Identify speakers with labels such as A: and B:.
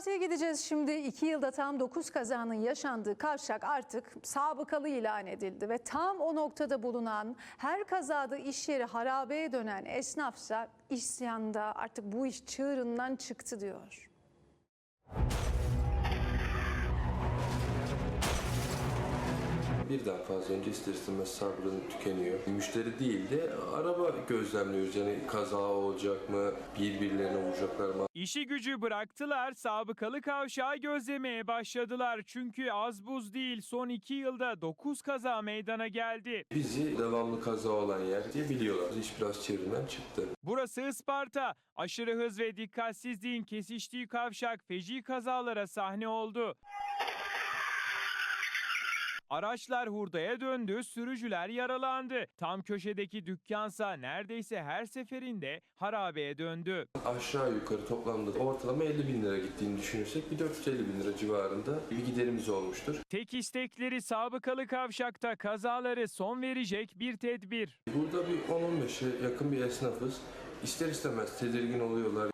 A: Isparta'ya gideceğiz şimdi. İki yılda tam 9 kazanın yaşandığı kavşak artık sabıkalı ilan edildi. Ve tam o noktada bulunan her kazada iş yeri harabeye dönen esnafsa isyanda artık bu iş çığırından çıktı diyor.
B: Birden fazla önce ister istemez sabrın tükeniyor. Müşteri değil de araba gözlemliyoruz. Yani kaza olacak mı, birbirlerine vuracaklar mı?
C: İşi gücü bıraktılar, sabıkalı kavşağı gözlemeye başladılar. Çünkü az buz değil, son iki yılda 9 kaza meydana geldi.
B: Bizi devamlı kaza olan yer diye biliyorlar. İş biraz çevrimden çıktı.
C: Burası Isparta. Aşırı hız ve dikkatsizliğin kesiştiği kavşak feci kazalara sahne oldu. Araçlar hurdaya döndü, sürücüler yaralandı. Tam köşedeki dükkansa neredeyse her seferinde harabeye döndü.
B: Aşağı yukarı toplamda ortalama 50 bin lira gittiğini düşünürsek bir 450 bin lira civarında bir giderimiz olmuştur.
C: Tek istekleri sabıkalı kavşakta kazaları son verecek bir tedbir.
B: Burada bir 10-15'e yakın bir esnafız. İster istemez tedirgin oluyorlar.